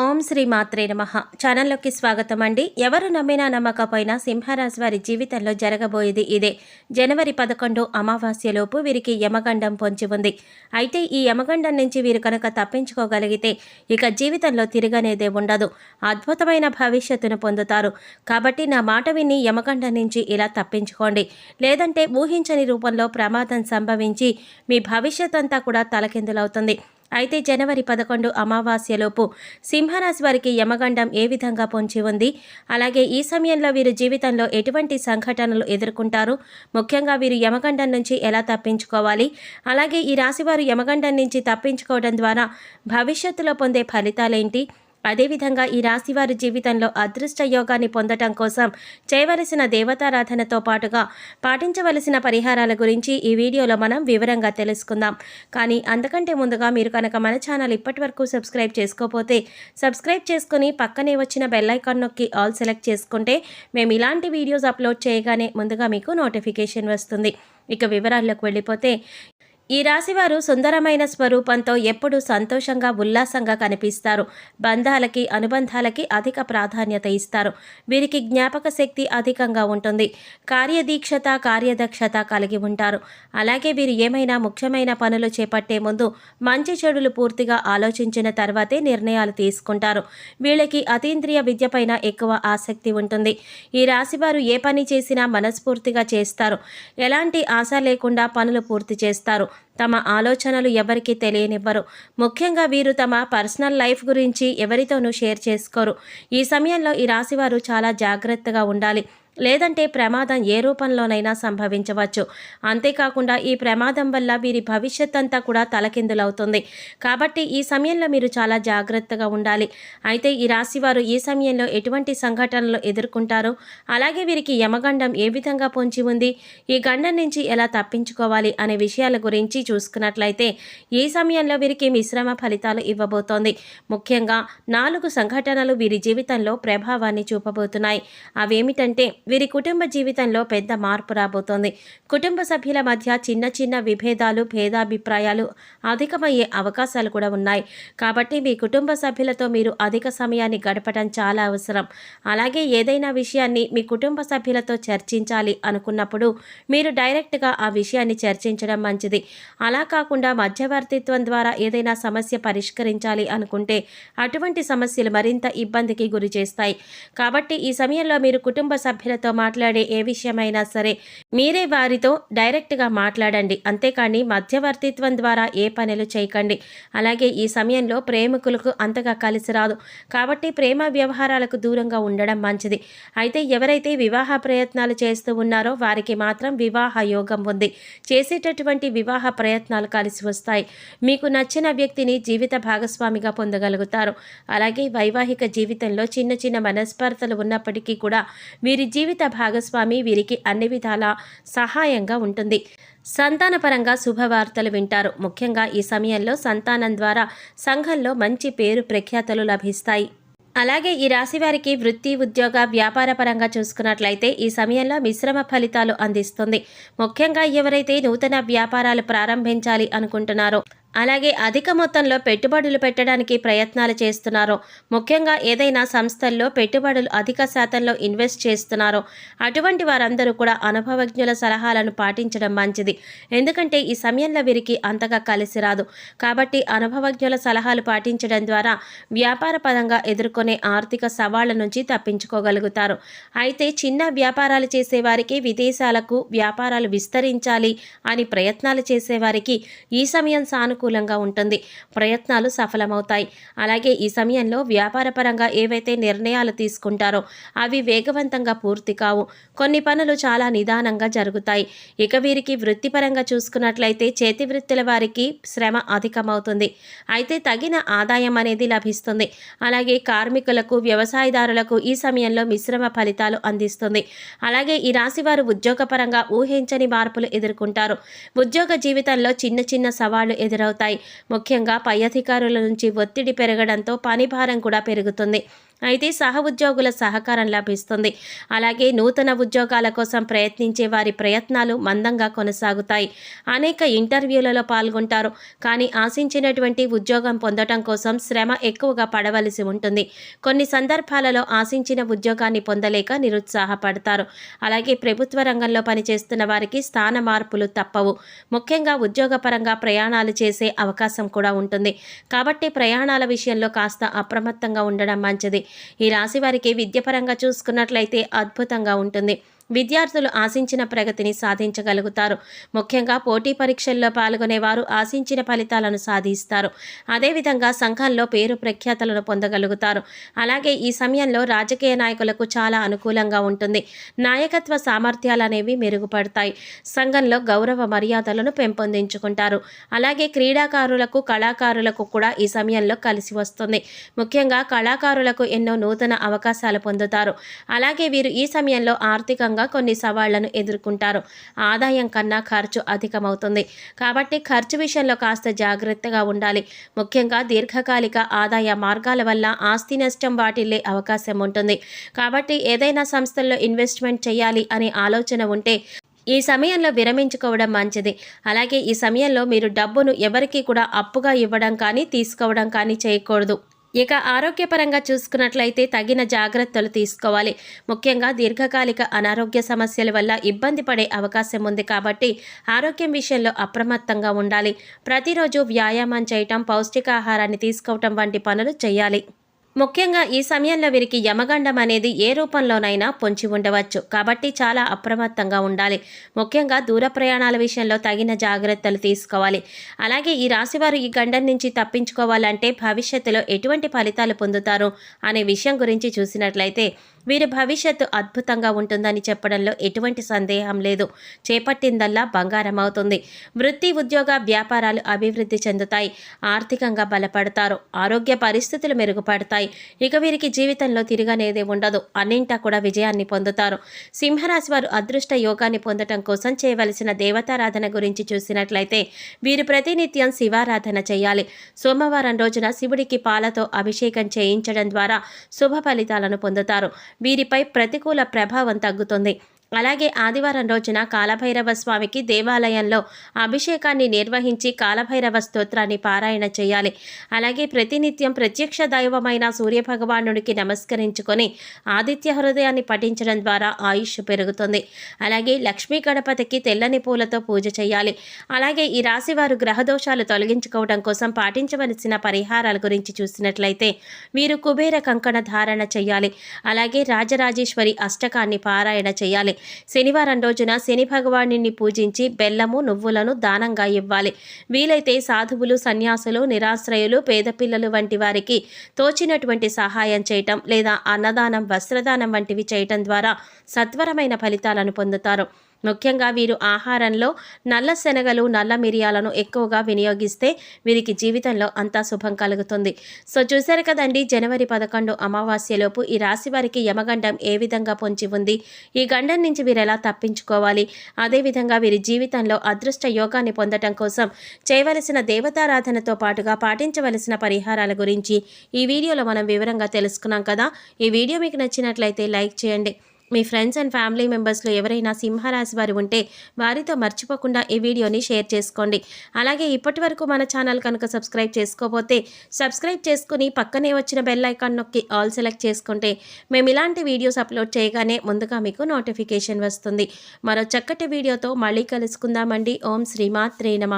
ఓం శ్రీ మాత్రే నమ. ఛానల్లోకి స్వాగతం అండి. ఎవరు నమ్మినా నమ్మకపోయినా సింహరాశి వారి జీవితంలో జరగబోయేది ఇదే. జనవరి పదకొండు అమావాస్యలోపు వీరికి యమగండం పొంచి ఉంది. అయితే ఈ యమగండం నుంచి వీరు కనుక తప్పించుకోగలిగితే ఇక జీవితంలో తిరగనేదే ఉండదు. అద్భుతమైన భవిష్యత్తును పొందుతారు. కాబట్టి నా మాట విని యమగండం నుంచి ఇలా తప్పించుకోండి. లేదంటే ఊహించని రూపంలో ప్రమాదం సంభవించి మీ భవిష్యత్ అంతా కూడా తలకిందులవుతుంది. అయితే జనవరి పదకొండు అమావాస్యలోపు సింహరాశి వారికి యమగండం ఏ విధంగా పొంచి ఉంది? అలాగే ఈ సమయంలో వీరు జీవితంలో ఎటువంటి సంఘటనలు ఎదుర్కొంటారు? ముఖ్యంగా వీరు యమగండం నుంచి ఎలా తప్పించుకోవాలి? అలాగే ఈ రాశివారు యమగండం నుంచి తప్పించుకోవడం ద్వారా భవిష్యత్తులో పొందే ఫలితాలేంటి? అదేవిధంగా ఈ రాశివారి జీవితంలో అదృష్ట యోగాన్ని పొందటం కోసం చేయవలసిన దేవతారాధనతో పాటుగా పాటించవలసిన పరిహారాల గురించి ఈ వీడియోలో మనం వివరంగా తెలుసుకుందాం. కానీ అంతకంటే ముందుగా మీరు కనుక మన ఛానల్ ఇప్పటి వరకు సబ్స్క్రైబ్ చేసుకోకపోతే సబ్స్క్రైబ్ చేసుకుని పక్కనే వచ్చిన బెల్లైకాన్ నొక్కి ఆల్ సెలెక్ట్ చేసుకుంటే మేము ఇలాంటి వీడియోస్ అప్లోడ్ చేయగానే ముందుగా మీకు నోటిఫికేషన్ వస్తుంది. ఇక వివరాల్లోకి వెళ్ళిపోతే ఈ రాశివారు సుందరమైన స్వరూపంతో ఎప్పుడూ సంతోషంగా ఉల్లాసంగా కనిపిస్తారు. బంధాలకి అనుబంధాలకి అధిక ప్రాధాన్యత ఇస్తారు. వీరికి జ్ఞాపక శక్తి అధికంగా ఉంటుంది. కార్యదీక్షత కార్యదక్షత కలిగి ఉంటారు. అలాగే వీరు ఏమైనా ముఖ్యమైన పనులు చేపట్టే ముందు మంచి చెడులు పూర్తిగా ఆలోచించిన తర్వాతే నిర్ణయాలు తీసుకుంటారు. వీళ్ళకి అతీంద్రియ విద్యపైన ఎక్కువ ఆసక్తి ఉంటుంది. ఈ రాశివారు ఏ పని చేసినా మనస్ఫూర్తిగా చేస్తారు. ఎలాంటి ఆశ లేకుండా పనులు పూర్తి చేస్తారు. తమ ఆలోచనలు ఎవరికీ తెలియనివ్వరు. ముఖ్యంగా వీరు తమ పర్సనల్ లైఫ్ గురించి ఎవరితోనూ షేర్ చేసుకోరు. ఈ సమయంలో ఈ రాశివారు చాలా జాగ్రత్తగా ఉండాలి. లేదంటే ప్రమాదం ఏ రూపంలోనైనా సంభవించవచ్చు. అంతేకాకుండా ఈ ప్రమాదం వల్ల వీరి భవిష్యత్ అంతా కూడా తలకిందులవుతుంది. కాబట్టి ఈ సమయంలో మీరు చాలా జాగ్రత్తగా ఉండాలి. అయితే ఈ రాశివారు ఈ సమయంలో ఎటువంటి సంఘటనలు ఎదుర్కొంటారో? అలాగే వీరికి యమగండం ఏ విధంగా పొంచి ఉంది? ఈ గండం నుంచి ఎలా తప్పించుకోవాలి అనే విషయాల గురించి చూసుకున్నట్లయితే ఈ సమయంలో వీరికి మిశ్రమ ఫలితాలు ఇవ్వబోతోంది. ముఖ్యంగా నాలుగు సంఘటనలు వీరి జీవితంలో ప్రభావాన్ని చూపబోతున్నాయి. అవేమిటంటే వీరి కుటుంబ జీవితంలో పెద్ద మార్పు రాబోతోంది. కుటుంబ సభ్యుల మధ్య చిన్న చిన్న విభేదాలు భేదాభిప్రాయాలు అధికమయ్యే అవకాశాలు కూడా ఉన్నాయి. కాబట్టి మీ కుటుంబ సభ్యులతో మీరు అధిక సమయాన్ని గడపడం చాలా అవసరం. అలాగే ఏదైనా విషయాన్ని మీ కుటుంబ సభ్యులతో చర్చించాలి అనుకున్నప్పుడు మీరు డైరెక్ట్గా ఆ విషయాన్ని చర్చించడం మంచిది. అలా కాకుండా మధ్యవర్తిత్వం ద్వారా ఏదైనా సమస్య పరిష్కరించాలి అనుకుంటే అటువంటి సమస్యలు మరింత ఇబ్బందికి గురి చేస్తాయి. కాబట్టి ఈ సమయంలో మీరు కుటుంబ సభ్యుల వ్యక్తులతో మాట్లాడే ఏ విషయమైనా సరే మీరే వారితో డైరెక్ట్గా మాట్లాడండి. అంతేకాని మధ్యవర్తిత్వం ద్వారా ఏ పనులు చేయకండి. అలాగే ఈ సమయంలో ప్రేమికులకు అంతగా కలిసి రాదు. కాబట్టి ప్రేమ వ్యవహారాలకు దూరంగా ఉండడం మంచిది. అయితే ఎవరైతే వివాహ ప్రయత్నాలు చేస్తూ ఉన్నారో వారికి మాత్రం వివాహ యోగం ఉంది. చేసేటటువంటి వివాహ ప్రయత్నాలు కలిసి వస్తాయి. మీకు నచ్చిన వ్యక్తిని జీవిత భాగస్వామిగా పొందగలుగుతారు. అలాగే వైవాహిక జీవితంలో చిన్న చిన్న మనస్పర్ధలు ఉన్నప్పటికీ కూడా వీరి జీవిత భాగస్వామి వీరికి అన్ని విధాల సహాయంగా ఉంటుంది. సంతానపరంగా శుభవార్తలు వింటారు. ముఖ్యంగా ఈ సమయంలో సంతానం ద్వారా సంఘంలో మంచి పేరు ప్రఖ్యాతలు లభిస్తాయి. అలాగే ఈ రాశి వారికి వృత్తి ఉద్యోగ వ్యాపార పరంగా చూసుకున్నట్లయితే ఈ సమయంలో మిశ్రమ ఫలితాలు అందిస్తుంది. ముఖ్యంగా ఎవరైతే నూతన వ్యాపారాలు ప్రారంభించాలి అనుకుంటున్నారో అలాగే అధిక మొత్తంలో పెట్టుబడులు పెట్టడానికి ప్రయత్నాలు చేస్తున్నారు. ముఖ్యంగా ఏదైనా సంస్థల్లో పెట్టుబడులు అధిక శాతంలో ఇన్వెస్ట్ చేస్తున్నారో. అటువంటి వారందరూ కూడా అనుభవజ్ఞుల సలహాలను పాటించడం మంచిది. ఎందుకంటే ఈ సమయంలో వీరికి అంతగా కలిసి రాదు. కాబట్టి అనుభవజ్ఞుల సలహాలు పాటించడం ద్వారా వ్యాపార పరంగా ఎదుర్కొనే ఆర్థిక సవాళ్ళ నుంచి తప్పించుకోగలుగుతారు. అయితే చిన్న వ్యాపారాలు చేసేవారికి విదేశాలకు వ్యాపారాలు విస్తరించాలి అని ప్రయత్నాలు చేసేవారికి ఈ సమయం సాను అనుకూలంగా ఉంటుంది. ప్రయత్నాలు సఫలమవుతాయి. అలాగే ఈ సమయంలో వ్యాపారపరంగా ఏవైతే నిర్ణయాలు తీసుకుంటారో అవి వేగవంతంగా పూర్తి కావు. కొన్ని పనులు చాలా నిదానంగా జరుగుతాయి. ఇక వీరికి వృత్తిపరంగా చూసుకున్నట్లయితే చేతి వృత్తుల వారికి శ్రమ అధికమవుతుంది. అయితే తగిన ఆదాయం అనేది లభిస్తుంది. అలాగే కార్మికులకు వ్యవసాయదారులకు ఈ సమయంలో మిశ్రమ ఫలితాలు అందిస్తుంది. అలాగే ఈ రాశి వారు ఉద్యోగపరంగా ఊహించని మార్పులు ఎదుర్కొంటారు. ఉద్యోగ జీవితంలో చిన్న చిన్న సవాళ్ళు ఎదురవుతాయి ఎదురవుతాయి ముఖ్యంగా పై అధికారుల నుంచి ఒత్తిడి పెరగడంతో పని భారం కూడా పెరుగుతుంది. అయితే సహ ఉద్యోగుల సహకారం లభిస్తుంది. అలాగే నూతన ఉద్యోగాల కోసం ప్రయత్నించే వారి ప్రయత్నాలు మందంగా కొనసాగుతాయి. అనేక ఇంటర్వ్యూలలో పాల్గొంటారు. కానీ ఆశించినటువంటి ఉద్యోగం పొందడం కోసం శ్రమ ఎక్కువగా పడవలసి ఉంటుంది. కొన్ని సందర్భాలలో ఆశించిన ఉద్యోగాన్ని పొందలేక నిరుత్సాహపడతారు. అలాగే ప్రభుత్వ రంగంలో పనిచేస్తున్న వారికి స్థాన మార్పులు తప్పవు. ముఖ్యంగా ఉద్యోగపరంగా ప్రయాణాలు చేసే అవకాశం కూడా ఉంటుంది. కాబట్టి ప్రయాణాల విషయంలో కాస్త అప్రమత్తంగా ఉండడం మంచిది. ఈ రాశి వారికి విద్యపరంగా చూసుకున్నట్లయితే అద్భుతంగా ఉంటుంది. విద్యార్థులు ఆశించిన ప్రగతిని సాధించగలుగుతారు. ముఖ్యంగా పోటీ పరీక్షల్లో పాల్గొనేవారు ఆశించిన ఫలితాలను సాధిస్తారు. అదేవిధంగా సంఘంలో పేరు ప్రఖ్యాతలను పొందగలుగుతారు. అలాగే ఈ సమయంలో రాజకీయ నాయకులకు చాలా అనుకూలంగా ఉంటుంది. నాయకత్వ సామర్థ్యాలు అనేవి మెరుగుపడతాయి. సంఘంలో గౌరవ మర్యాదలను పెంపొందించుకుంటారు. అలాగే క్రీడాకారులకు కళాకారులకు కూడా ఈ సమయంలో కలిసి వస్తుంది. ముఖ్యంగా కళాకారులకు ఎన్నో నూతన అవకాశాలు పొందుతారు. అలాగే వీరు ఈ సమయంలో ఆర్థికంగా కొన్ని సవాళ్ళను ఎదుర్కొంటారు. ఆదాయం కన్నా ఖర్చు అధికమవుతుంది. కాబట్టి ఖర్చు విషయంలో కాస్త జాగ్రత్తగా ఉండాలి. ముఖ్యంగా దీర్ఘకాలిక ఆదాయ మార్గాల వల్ల ఆస్తి నష్టం వాటిల్లే అవకాశం ఉంటుంది. కాబట్టి ఏదైనా సంస్థల్లో ఇన్వెస్ట్మెంట్ చేయాలి అనే ఆలోచన ఉంటే ఈ సమయంలో విరమించుకోవడం మంచిది. అలాగే ఈ సమయంలో మీరు డబ్బును ఎవరికి కూడా అప్పుగా ఇవ్వడం కానీ తీసుకోవడం కానీ చేయకూడదు. ఇక ఆరోగ్యపరంగా చూసుకున్నట్లయితే తగిన జాగ్రత్తలు తీసుకోవాలి. ముఖ్యంగా దీర్ఘకాలిక అనారోగ్య సమస్యల వల్ల ఇబ్బంది పడే అవకాశం ఉంది కాబట్టి ఆరోగ్యం విషయంలో అప్రమత్తంగా ఉండాలి. ప్రతిరోజు వ్యాయామం చేయటం పౌష్టికాహారాన్ని తీసుకోవటం వంటి పనులు చేయాలి. ముఖ్యంగా ఈ సమయంలో వీరికి యమగండం అనేది ఏ రూపంలోనైనా పొంచి ఉండవచ్చు. కాబట్టి చాలా అప్రమత్తంగా ఉండాలి. ముఖ్యంగా దూర ప్రయాణాల విషయంలో తగిన జాగ్రత్తలు తీసుకోవాలి. అలాగే ఈ రాశివారు ఈ గండం నుంచి తప్పించుకోవాలంటే భవిష్యత్తులో ఎటువంటి ఫలితాలు పొందుతారు అనే విషయం గురించి చూసినట్లయితే వీరి భవిష్యత్తు అద్భుతంగా ఉంటుందని చెప్పడంలో ఎటువంటి సందేహం లేదు. చేపట్టిందల్లా బంగారం అవుతుంది. వృత్తి ఉద్యోగ వ్యాపారాలు అభివృద్ధి చెందుతాయి. ఆర్థికంగా బలపడతారు. ఆరోగ్య పరిస్థితులు మెరుగుపడతాయి. ఇక వీరికి జీవితంలో తిరగనేదే ఉండదు. అన్నింటా కూడా విజయాన్ని పొందుతారు. సింహరాశి వారు అదృష్ట యోగాన్ని పొందటం కోసం చేయవలసిన దేవతారాధన గురించి చూసినట్లయితే వీరు ప్రతినిత్యం శివారాధన చేయాలి. సోమవారం రోజున శివుడికి పాలతో అభిషేకం చేయించడం ద్వారా శుభ ఫలితాలను పొందుతారు. వీరిపై ప్రతికూల ప్రభావం తగ్గుతుంది. అలాగే ఆదివారం రోజున కాలభైరవ స్వామికి దేవాలయంలో అభిషేకాన్ని నిర్వహించి కాలభైరవ స్తోత్రాన్ని పారాయణ చేయాలి. అలాగే ప్రతినిత్యం ప్రత్యక్ష దైవమైన సూర్యభగవానుడికి నమస్కరించుకొని ఆదిత్య హృదయాన్ని పఠించడం ద్వారా ఆయుష్ పెరుగుతుంది. అలాగే లక్ష్మీ గణపతికి తెల్లని పూలతో పూజ చేయాలి. అలాగే ఈ రాశి వారు గ్రహదోషాలు తొలగించుకోవడం కోసం పాటించవలసిన పరిహారాల గురించి చూసినట్లయితే వీరు కుబేర కంకణ ధారణ చేయాలి. అలాగే రాజరాజేశ్వరి అష్టకాన్ని పారాయణ చేయాలి. శనివారం రోజున శని భగవానిని పూజించి బెల్లము నువ్వులను దానంగా ఇవ్వాలి. వీలైతే సాధువులు సన్యాసులు నిరాశ్రయులు పేద పిల్లలు వంటి వారికి తోచినటువంటి సహాయం చేయటం లేదా అన్నదానం వస్త్రదానం వంటివి చేయటం ద్వారా సత్వరమైన ఫలితాలను పొందుతారు. ముఖ్యంగా వీరు ఆహారంలో నల్ల శనగలు నల్ల మిరియాలను ఎక్కువగా వినియోగిస్తే వీరికి జీవితంలో అంతా శుభం కలుగుతుంది. సో చూశారు కదండి జనవరి పదకొండు అమావాస్యలోపు ఈ రాశి వారికి యమగండం ఏ విధంగా పొంచి ఉంది? ఈ గండం నుంచి వీరు ఎలా తప్పించుకోవాలి? అదేవిధంగా వీరి జీవితంలో అదృష్ట యోగాన్ని పొందటం కోసం చేయవలసిన దేవతారాధనతో పాటుగా పాటించవలసిన పరిహారాల గురించి ఈ వీడియోలో మనం వివరంగా తెలుసుకున్నాం కదా. ఈ వీడియో మీకు నచ్చినట్లయితే లైక్ చేయండి. మీ ఫ్రెండ్స్ అండ్ ఫ్యామిలీ మెంబర్స్లో ఎవరైనా సింహరాశి వారు ఉంటే వారితో మర్చిపోకుండా ఈ వీడియోని షేర్ చేసుకోండి. అలాగే ఇప్పటి వరకు మన ఛానల్ కనుక సబ్స్క్రైబ్ చేసుకోకపోతే సబ్స్క్రైబ్ చేసుకుని పక్కనే వచ్చిన బెల్ ఐకాన్ నొక్కి ఆల్ సెలెక్ట్ చేసుకుంటే మేము ఇలాంటి వీడియోస్ అప్లోడ్ చేయగానే ముందుగా మీకు నోటిఫికేషన్ వస్తుంది. మరో చక్కటి వీడియోతో మళ్ళీ కలుసుకుందామండి. ఓం శ్రీమాత్రే నమ.